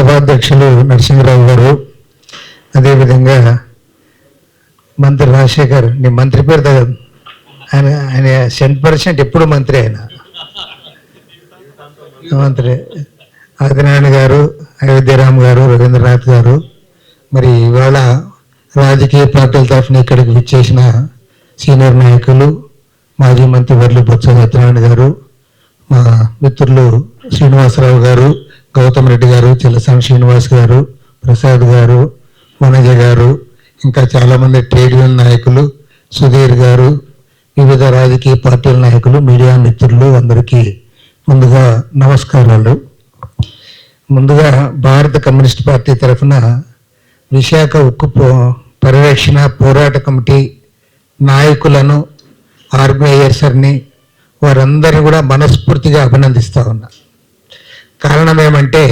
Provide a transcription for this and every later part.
సభాధ్యక్షులు నరసింహరావు గారు అదేవిధంగా మంత్రి రాజశేఖర్ నీ మంత్రి పేరు తగ్గ ఆయన ఆయన సెంట్ పర్సెంట్ ఎప్పుడు మంత్రి ఆయన? మంత్రి ఆదినారాయణ గారు అయోధ్యరామ్ గారు రవీంద్రనాథ్ గారు మరి ఇవాళ రాజకీయ పార్టీల తరఫున ఇక్కడికి విచ్చేసిన సీనియర్ నాయకులు మాజీ మంత్రి వర్లు బొత్స సత్యనారాయణ గారు మా మిత్రులు శ్రీనివాసరావు గారు గౌతమ్ రెడ్డి గారు చిల్లసాని శ్రీనివాస్ గారు ప్రసాద్ గారు వనజ గారు ఇంకా చాలామంది ట్రేడ్ యూనియన్ నాయకులు సుధీర్ గారు వివిధ రాజకీయ పార్టీల నాయకులు మీడియా మిత్రులు అందరికీ ముందుగా నమస్కారాలు. ముందుగా భారత కమ్యూనిస్ట్ పార్టీ తరఫున విశాఖ ఉక్కు పరిరక్షణ పోరాట కమిటీ నాయకులను ఆర్గనైజర్స్ని వారందరినీ కూడా మనస్ఫూర్తిగా అభినందిస్తూ ఉన్నా. కారణం ఏమంటే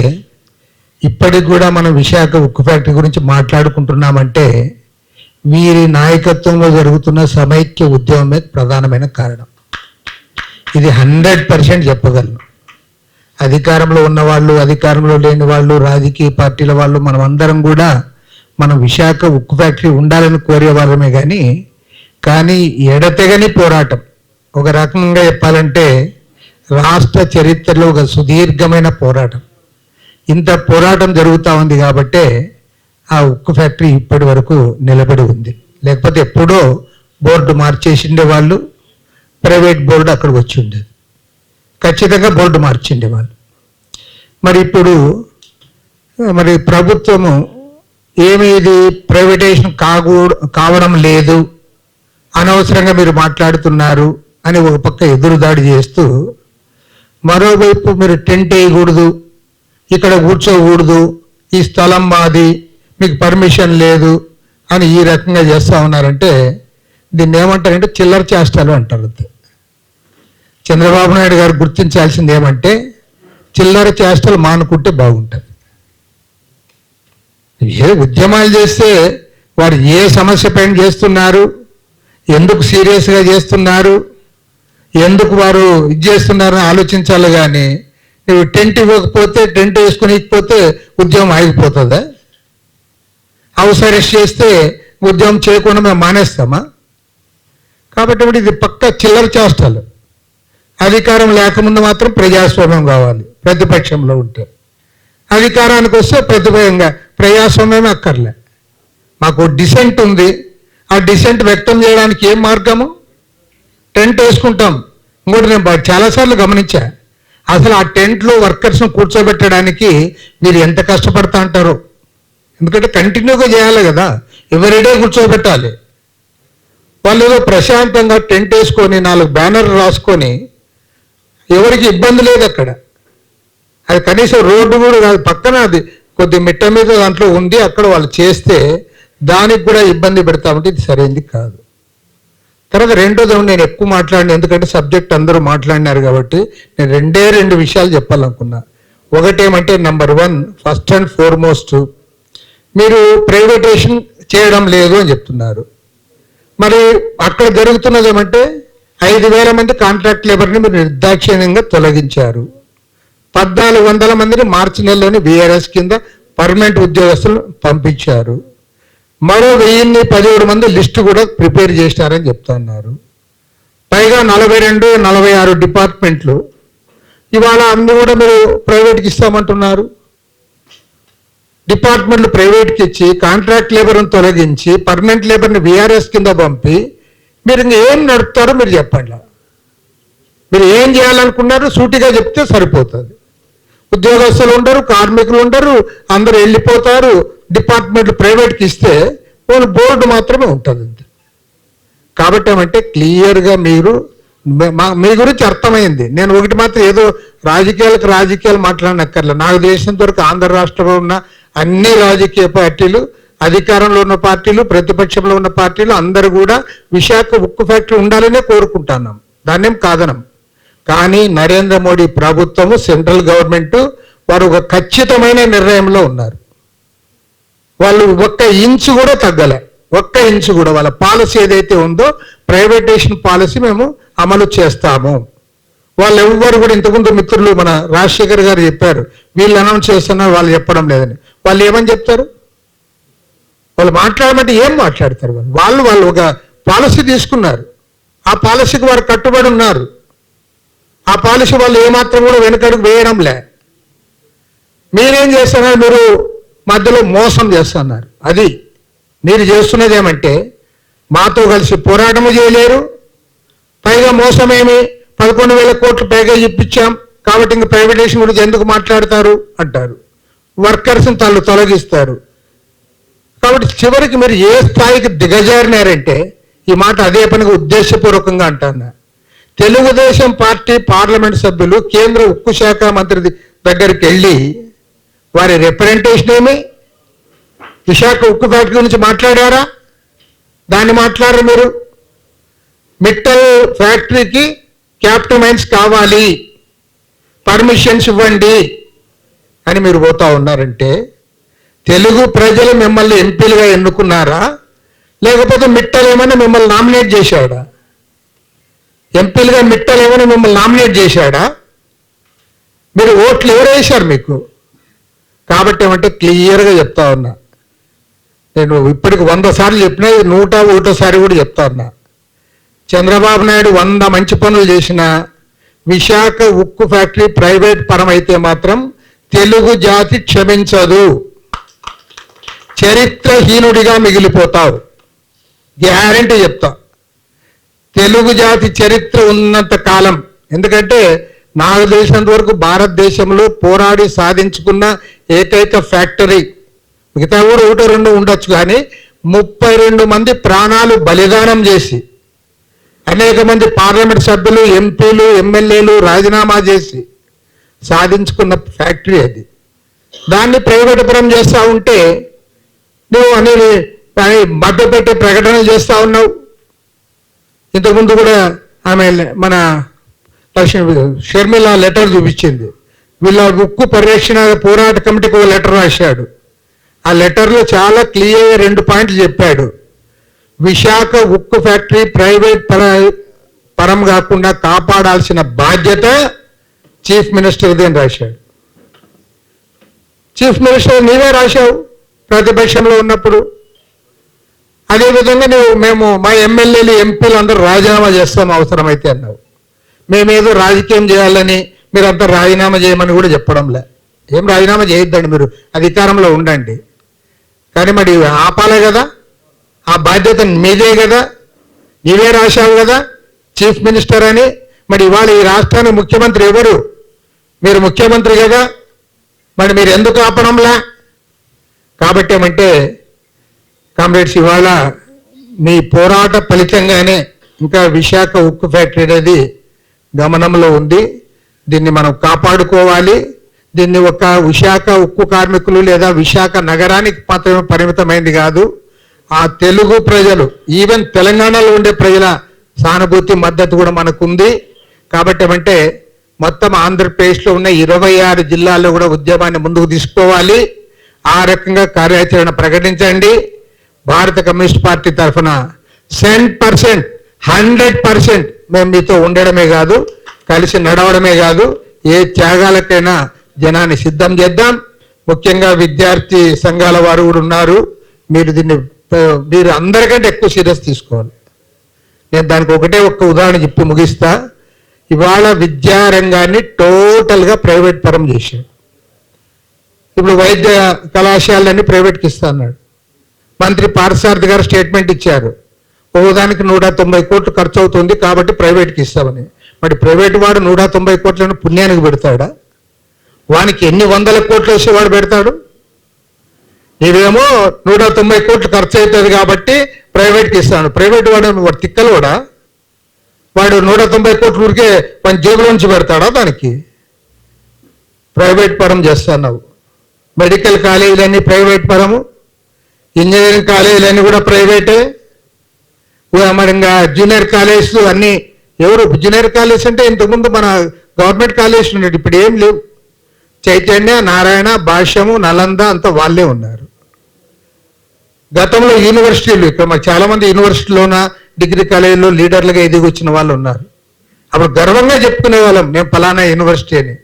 ఇప్పటికి కూడా మనం విశాఖ ఉక్కు ఫ్యాక్టరీ గురించి మాట్లాడుకుంటున్నామంటే వీరి నాయకత్వంలో జరుగుతున్న సమైక్య ఉద్యమమే ప్రధానమైన కారణం. ఇది హండ్రెడ్ పర్సెంట్ చెప్పగలను. అధికారంలో ఉన్న వాళ్ళు అధికారంలో లేని వాళ్ళు రాజకీయ పార్టీల వాళ్ళు మనం అందరం కూడా మనం విశాఖ ఉక్కు ఫ్యాక్టరీ ఉండాలని కోరే వాళ్ళమే కానీ కానీ ఎడతెగని పోరాటం. ఒక రకంగా చెప్పాలంటే రాష్ట్ర చరిత్రలో ఒక సుదీర్ఘమైన పోరాటం. ఇంత పోరాటం జరుగుతూ ఉంది కాబట్టే ఆ ఉక్కు ఫ్యాక్టరీ ఇప్పటి వరకు నిలబడి ఉంది. లేకపోతే ఎప్పుడో బోర్డు మార్చేసిండే వాళ్ళు ప్రైవేట్ బోర్డు అక్కడికి వచ్చి ఉండేది. ఖచ్చితంగా బోర్డు మార్చిండే వాళ్ళు. మరి ఇప్పుడు మరి ప్రభుత్వము ఏమి ఇది? ప్రైవేటైజేషన్ కాకూ కావడం లేదు. అనవసరంగా మీరు మాట్లాడుతున్నారు అని ఒక పక్క ఎదురుదాడి చేస్తూ మరోవైపు మీరు టెంట్ వేయకూడదు ఇక్కడ కూర్చోకూడదు ఈ స్థలం మాది మీకు పర్మిషన్ లేదు అని ఈ రకంగా చేస్తా ఉన్నారంటే దీన్ని ఏమంటారంటే చిల్లర చేష్టాలు అంటారు చంద్రబాబు నాయుడు గారు గుర్తించాల్సింది ఏమంటే చిల్లర చేష్టలు మానుకుంటే బాగుంటుంది. ఏ ఉద్యమాలు చేస్తే వారు ఏ సమస్య పైన చేస్తున్నారు ఎందుకు సీరియస్గా చేస్తున్నారు ఎందుకు వారు ఇది చేస్తున్నారని ఆలోచించాలి కానీ నువ్వు టెంట్ ఇవ్వకపోతే టెంట్ వేసుకుని ఇకపోతే ఉద్యమం ఆగిపోతుందా? హౌస్ అరెస్ట్ చేస్తే ఉద్యమం చేయకుండా మేము మానేస్తామా? కాబట్టి ఇప్పుడు ఇది పక్క చిల్లర చేష్టాలు. అధికారం లేకముందు మాత్రం ప్రజాస్వామ్యం కావాలి ప్రతిపక్షంలో ఉంటే. అధికారానికి వస్తే ప్రతిపక్షంగా ప్రజాస్వామ్యం అక్కర్లే. మాకు డిసెంట్ ఉంది. ఆ డిసెంట్ వ్యక్తం చేయడానికి ఏం మార్గము? టెంట్ వేసుకుంటాం. ఇంకోటి నేను చాలాసార్లు గమనించా. అసలు ఆ టెంట్లో వర్కర్స్ను కూర్చోబెట్టడానికి మీరు ఎంత కష్టపడతా అంటారు? ఎందుకంటే కంటిన్యూగా చేయాలి కదా. ఎవరిడే కూర్చోబెట్టాలి. వాళ్ళు ఏదో ప్రశాంతంగా టెంట్ వేసుకొని నాలుగు బ్యానర్ రాసుకొని ఎవరికి ఇబ్బంది లేదు అక్కడ. అది కనీసం రోడ్డు కూడా కాదు పక్కన అది కొద్ది మిట్ట మీద దాంట్లో ఉంది అక్కడ వాళ్ళు చేస్తే దానికి కూడా ఇబ్బంది పెడతామంటే ఇది సరైనది కాదు. తర్వాత రెండోది నేను ఎక్కువ మాట్లాడిన ఎందుకంటే సబ్జెక్ట్ అందరూ మాట్లాడినారు కాబట్టి నేను రెండే రెండు విషయాలు చెప్పాలనుకున్నా. ఒకటేమంటే number one first and foremost మీరు ప్రైవేటేషన్ చేయడం లేదు అని చెప్తున్నారు. మరి అక్కడ జరుగుతున్నది ఏమంటే ఐదు వేల మంది కాంట్రాక్ట్ లేబర్ని మీరు నిర్దాక్షిణ్యంగా తొలగించారు. పద్నాలుగు వందల మందిని మార్చి నెలలోని బీఆర్ఎస్ కింద పర్మనెంట్ ఉద్యోగస్తులు పంపించారు. మరో వెయ్యిన్ని పదిహేడు మంది లిస్టు కూడా ప్రిపేర్ చేసినారని చెప్తున్నారు. పైగా నలభై రెండు నలభై ఆరు డిపార్ట్మెంట్లు. ఇవాళ అన్ని కూడా మీరు ప్రైవేట్కి ఇస్తామంటున్నారు. డిపార్ట్మెంట్లు ప్రైవేట్కి ఇచ్చి కాంట్రాక్ట్ లేబర్ని తొలగించి పర్మనెంట్ లేబర్ని బీఆర్ఎస్ కింద పంపి మీరు ఇంక ఏం నడుపుతారో మీరు చెప్పండి. మీరు ఏం చేయాలనుకున్నారో సూటిగా చెప్తే సరిపోతుంది. ఉద్యోగస్తులు ఉండరు కార్మికులు ఉండరు అందరు వెళ్ళిపోతారు డిపార్ట్మెంట్లు ప్రైవేట్కి ఇస్తే వాళ్ళు బోర్డు మాత్రమే ఉంటుంది కాబట్టి ఏమంటే క్లియర్గా మీరు మా- మీ గురించి అర్థమైంది. నేను ఒకటి మాత్రం ఏదో రాజకీయాలకు రాజకీయాలు మాట్లాడనక్కర్లే. నాకు తెలిసినంత వరకు ఆంధ్ర రాష్ట్రంలో ఉన్న అన్ని రాజకీయ పార్టీలు అధికారంలో ఉన్న పార్టీలు ప్రతిపక్షంలో ఉన్న పార్టీలు అందరూ కూడా విశాఖ ఉక్కు ఫ్యాక్టరీ ఉండాలనే కోరుకుంటున్నాం. దాన్నేం కాదనం. కానీ నరేంద్ర మోడీ ప్రభుత్వము సెంట్రల్ గవర్నమెంట్ వారు ఒక ఖచ్చితమైన నిర్ణయంలో ఉన్నారు. వాళ్ళు ఒక్క ఇంచు కూడా తగ్గలే. ఒక్క ఇంచు కూడా వాళ్ళ పాలసీ ఏదైతే ఉందో ప్రైవేటేషన్ పాలసీ మేము అమలు చేస్తాము. వాళ్ళు ఎవరు కూడా ఇంతకుముందు మిత్రులు మన రాజశేఖర్ గారు చెప్పారు వీళ్ళు అనౌన్స్ చేస్తున్నారు వాళ్ళు చెప్పడం లేదని. వాళ్ళు ఏమని చెప్తారు? వాళ్ళు మాట్లాడమంటే ఏం మాట్లాడతారు వాళ్ళు? వాళ్ళు వాళ్ళు ఒక పాలసీ తీసుకున్నారు. ఆ పాలసీకి వారు కట్టుబడి ఉన్నారు. ఆ పాలసీ వాళ్ళు ఏమాత్రం కూడా వెనుకడుగు వేయడంలే. మీరేం చేస్తున్నారు మీరు? మధ్యలో మోసం చేస్తున్నారు. అది మీరు చేస్తున్నది ఏమంటే మాతో కలిసి పోరాటము చేయలేరు. పైగా మోసమేమి? పదకొండు వేల కోట్లు పైగా ఇప్పించాం. కాబట్టి ఇంక ప్రైవేటేషన్ గురించి ఎందుకు మాట్లాడతారు? అంటారు. వర్కర్స్ని తల్లు తొలగిస్తారు. కాబట్టి చివరికి మీరు ఏ స్థాయికి దిగజారినారంటే ఈ మాట అదే పనిగా ఉద్దేశపూర్వకంగా అంటున్నా తెలుగుదేశం పార్టీ పార్లమెంట్ సభ్యులు కేంద్ర ఉక్కు శాఖ మంత్రి దగ్గరికి వెళ్ళి వారి రిప్రజెంటేషన్ ఏమి? విశాఖ ఉక్కు ఫ్యాక్టరీ గురించి మాట్లాడారా? దాన్ని మాట్లాడరు మీరు. మిట్టల్ ఫ్యాక్టరీకి క్యాపిటల్ మైన్స్ కావాలి. పర్మిషన్స్ ఇవ్వండి అని మీరు పోతా ఉన్నారంటే తెలుగు ప్రజలు మిమ్మల్ని ఎంపీలుగా ఎన్నుకున్నారా? లేకపోతే మిట్టల్ ఏమైనా మిమ్మల్ని నామినేట్ చేశాడా? ఎంపీలుగా మిట్టలు ఏమైనా మిమ్మల్ని నామినేట్ చేశాడా? మీరు ఓట్లు ఎవరు వేశారు మీకు? కాబట్టి ఏమంటే క్లియర్గా చెప్తా ఉన్నా. నేను ఇప్పటికి వంద సార్లు చెప్పినా ఇది నూట ఒకటోసారి కూడా చెప్తా ఉన్నా. చంద్రబాబు నాయుడు వంద మంచి పనులు చేసిన విశాఖ ఉక్కు ఫ్యాక్టరీ ప్రైవేట్ పరం అయితే మాత్రం తెలుగు జాతి క్షమించదు. చరిత్రహీనుడిగా మిగిలిపోతావు. గ్యారంటీ చెప్తా. తెలుగు జాతి చరిత్ర ఉన్నంత కాలం. ఎందుకంటే నాకు తెలిసినంత వరకు భారతదేశంలో పోరాడి సాధించుకున్న ఏకైక ఫ్యాక్టరీ. మిగతా ఊరు ఒకటో రెండు ఉండొచ్చు కానీ ముప్పై రెండు మంది ప్రాణాలు బలిదానం చేసి అనేక మంది పార్లమెంట్ సభ్యులు ఎంపీలు ఎమ్మెల్యేలు రాజీనామా చేసి సాధించుకున్న ఫ్యాక్టరీ అది. దాన్ని ప్రైవేటుపరం చేస్తూ ఉంటే నువ్వు అనేది మభ్యపెట్టే ప్రకటనలు చేస్తూ ఉన్నావు. ఇంతకుముందు కూడా ఆమె మన షర్మిల లెటర్ చూపించింది. వీళ్ళ ఉక్కు పరిరక్షణ పోరాట కమిటీకి ఒక లెటర్ రాశాడు. ఆ లెటర్లో చాలా క్లియర్గా రెండు పాయింట్లు చెప్పాడు. విశాఖ ఉక్కు ఫ్యాక్టరీ ప్రైవేట్ పర పరం కాకుండా కాపాడాల్సిన బాధ్యత చీఫ్ మినిస్టర్ది అని రాశాడు. చీఫ్ మినిస్టర్ నీవే రాశావు ప్రతిపక్షంలో ఉన్నప్పుడు. అదేవిధంగా నువ్వు మేము మా ఎమ్మెల్యేలు ఎంపీలు అందరూ రాజీనామా చేస్తాం అవసరమైతే అన్నావు. మేమేదో రాజకీయం చేయాలని మీరంతా రాజీనామా చేయమని కూడా చెప్పడంలే. ఏం రాజీనామా చేయొద్దండి మీరు. అధికారంలో ఉండండి. కానీ మరి ఆపాలే కదా? ఆ బాధ్యత మీదే కదా? నీవే రాశావు కదా? చీఫ్ మినిస్టర్ అని. మరి ఇవాళ ఈ రాష్ట్రానికి ముఖ్యమంత్రి ఎవరు? మీరు ముఖ్యమంత్రి కదా? మరి మీరు ఎందుకు ఆపడంలా? కాబట్టి ఏమంటే కామ్రేడ్స్ ఇవాళ మీ పోరాట ఫలితంగానే ఇంకా విశాఖ ఉక్కు ఫ్యాక్టరీ అనేది గమనంలో ఉంది. దీన్ని మనం కాపాడుకోవాలి. దీన్ని ఒక విశాఖ ఉక్కు కార్మికులు లేదా విశాఖ నగరానికి మాత్రమే పరిమితమైంది కాదు. ఆ తెలుగు ప్రజలు ఈవెన్ తెలంగాణలో ఉండే ప్రజల సానుభూతి మద్దతు కూడా మనకుంది. కాబట్టి ఏమంటే మొత్తం ఆంధ్రప్రదేశ్లో ఉన్న ఇరవై ఆరు జిల్లాల్లో కూడా ఉద్యమాన్ని ముందుకు తీసుకోవాలి. ఆ రకంగా కార్యాచరణ ప్రకటించండి. భారత కమ్యూనిస్ట్ పార్టీ తరఫున సెంట్ పర్సెంట్ హండ్రెడ్ పర్సెంట్ మేము మీతో ఉండడమే కాదు కలిసి నడవడమే కాదు ఏ త్యాగాలకైనా జనాన్ని సిద్ధం చేద్దాం. ముఖ్యంగా విద్యార్థి సంఘాల వారు కూడా ఉన్నారు. మీరు దీన్ని మీరు అందరికంటే ఎక్కువ సీరియస్ తీసుకోవాలి. నేను దానికి ఒకటే ఒక్క ఉదాహరణ చెప్పి ముగిస్తా. ఇవాళ విద్యారంగాన్ని టోటల్గా ప్రైవేట్ పరం చేశాడు ఇప్పుడు వైద్య కళాశాలన్నీ ప్రైవేట్కి ఇస్తా అన్నాడు. మంత్రి పార్థసారథి గారు స్టేట్మెంట్ ఇచ్చారు. పోవడానికి నూట తొంభై కోట్లు ఖర్చు అవుతుంది కాబట్టి ప్రైవేట్కి ఇస్తామని. మరి ప్రైవేట్ వాడు నూట తొంభై కోట్లను పుణ్యానికి పెడతాడా? వానికి ఎన్ని వందల కోట్లు వేసేవాడు పెడతాడు? ఇవేమో నూట తొంభై కోట్లు ఖర్చు అవుతుంది కాబట్టి ప్రైవేట్కి ఇస్తాను ప్రైవేట్ వాడు వాడు తిక్కలు కూడా వాడు నూట తొంభై కోట్ల ఊరికే మన జేబులో నుంచి పెడతాడా దానికి? ప్రైవేట్ పరం చేస్తున్నావు. మెడికల్ కాలేజీలన్నీ ప్రైవేట్ పరము. ఇంజనీరింగ్ కాలేజీలన్నీ కూడా ప్రైవేటే. మన ఇంకా జూనియర్ కాలేజీలు అన్నీ. ఎవరు జూనియర్ కాలేజ్ అంటే ఇంతకుముందు మన గవర్నమెంట్ కాలేజ్ ఉండేది ఇప్పుడు ఏం లేవు. చైతన్య నారాయణ భాష్యము నలంద అంతా వాళ్ళే ఉన్నారు. గతంలో యూనివర్సిటీలు ఇక్కడ మాకు చాలామంది యూనివర్సిటీలోన డిగ్రీ కాలేజీలో లీడర్లుగా ఎదిగి వచ్చిన వాళ్ళు ఉన్నారు. అప్పుడు గర్వంగా చెప్పుకునే వాళ్ళం నేను ఫలానా యూనివర్సిటీ అని.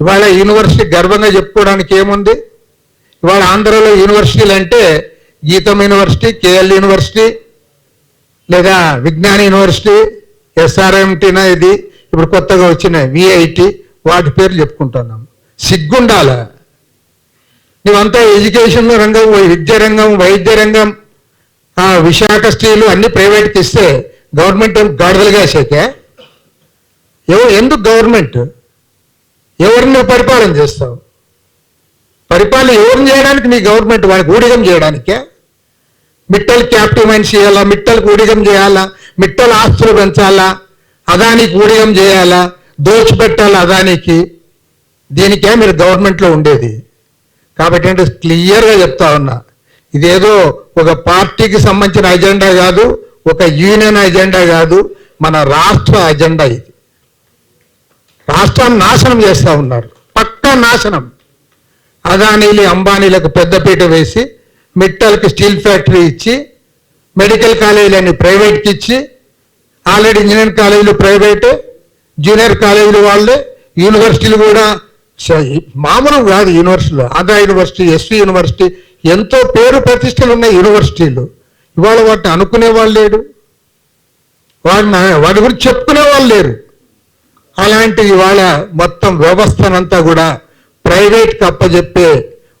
ఇవాళ యూనివర్సిటీ గర్వంగా చెప్పుకోవడానికి ఏముంది? ఇవాళ ఆంధ్రలో యూనివర్సిటీలు అంటే గీతం యూనివర్సిటీ కేఎల్ యూనివర్సిటీ లేదా విజ్ఞాన యూనివర్సిటీ ఎస్ఆర్ఎంటీనా ఇది. ఇప్పుడు కొత్తగా వచ్చిన విఐటి వాటి పేర్లు చెప్పుకుంటున్నాం. సిగ్గుండాల? నువ్వంతా ఎడ్యుకేషన్ రంగం విద్య రంగం వైద్య రంగం విశాఖ స్త్రీలు అన్ని ప్రైవేట్కి ఇస్తే గవర్నమెంట్ ఏం గాడిదలుగా వేసాకే ఎవ- ఎందుకు గవర్నమెంట్? ఎవరిని నువ్వు పరిపాలన చేస్తావు? పరిపాలన ఎవరిని చేయడానికి నీ గవర్నమెంట్ వాడికి ఊడిగం చేయడానికే? మిట్టలు క్యాపిటల్ మైన్స్ చేయాలా? మిట్టలు ఊడిగం చేయాలా? మిట్టలు ఆస్తులు పెంచాలా? అదానికి ఊడిగం చేయాలా? దోచిపెట్టాలా అదానికి? దీనికే మీరు గవర్నమెంట్లో ఉండేది. కాబట్టి అంటే క్లియర్గా చెప్తా ఉన్నా. ఇదేదో ఒక పార్టీకి సంబంధించిన అజెండా కాదు ఒక యూనియన్ అజెండా కాదు మన రాష్ట్ర అజెండా ఇది. రాష్ట్రాన్ని నాశనం చేస్తూ ఉన్నారు. పక్కా నాశనం. అదానీలు అంబానీలకు పెద్దపీట వేసి మిట్టల్కి స్టీల్ ఫ్యాక్టరీ ఇచ్చి మెడికల్ కాలేజీలని ప్రైవేట్కి ఇచ్చి ఆల్రెడీ ఇంజనీరింగ్ కాలేజీలు ప్రైవేట్ జూనియర్ కాలేజీలు వాళ్ళే యూనివర్సిటీలు కూడా మామూలు కాదు యూనివర్సిటీలు. ఆంధ్ర యూనివర్సిటీ ఎస్వి యూనివర్సిటీ ఎంతో పేరు ప్రతిష్టలు ఉన్నాయి యూనివర్సిటీలు. ఇవాళ వాటిని అనుకునే వాళ్ళు లేడు వాడిని వాటి గురించి చెప్పుకునే వాళ్ళు లేరు. అలాంటి ఇవాళ మొత్తం వ్యవస్థనంతా కూడా ప్రైవేట్కి అప్పజెప్పే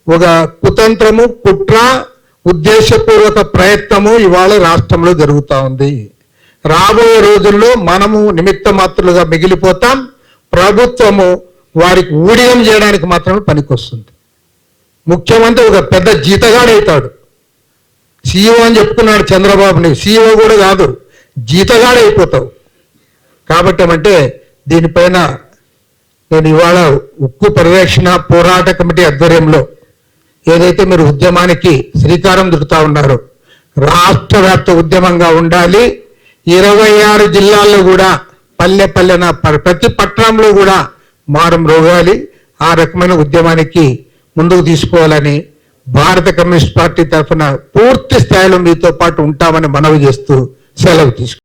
ఒక కుతంత్రము కుట్ర ఉద్దేశపూర్వక ప్రయత్నము ఇవాళ రాష్ట్రంలో జరుగుతూ ఉంది. రాబోయే రోజుల్లో మనము నిమిత్త మాత్రులుగా మిగిలిపోతాం. ప్రభుత్వము వారికి ఊడియం చేయడానికి మాత్రమే పనికొస్తుంది. ముఖ్యమంత్రి ఒక పెద్ద జీతగాడవుతాడు సీఈఓ అని చెప్పుకున్నాడు చంద్రబాబుని. సీఈఓ కూడా కాదు జీతగాడైపోతావు. కాబట్టి ఏమంటే దీనిపైన నేను ఇవాళ ఉక్కు పరిరక్షణ పోరాట కమిటీ ఆధ్వర్యంలో ఏదైతే మీరు ఉద్యమానికి శ్రీకారం చుడుతా ఉన్నారో రాష్ట్ర వ్యాప్త ఉద్యమంగా ఉండాలి. ఇరవై ఆరు జిల్లాల్లో కూడా పల్లె పల్లెన ప్రతి పట్టణంలో కూడా మారం రోగాలి. ఆ రకమైన ఉద్యమానికి ముందుకు తీసుకోవాలని భారత కమ్యూనిస్ట్ పార్టీ తరఫున పూర్తి స్థాయిలో మీతో పాటు ఉంటామని మనవి చేస్తూ సెలవు తీసుకు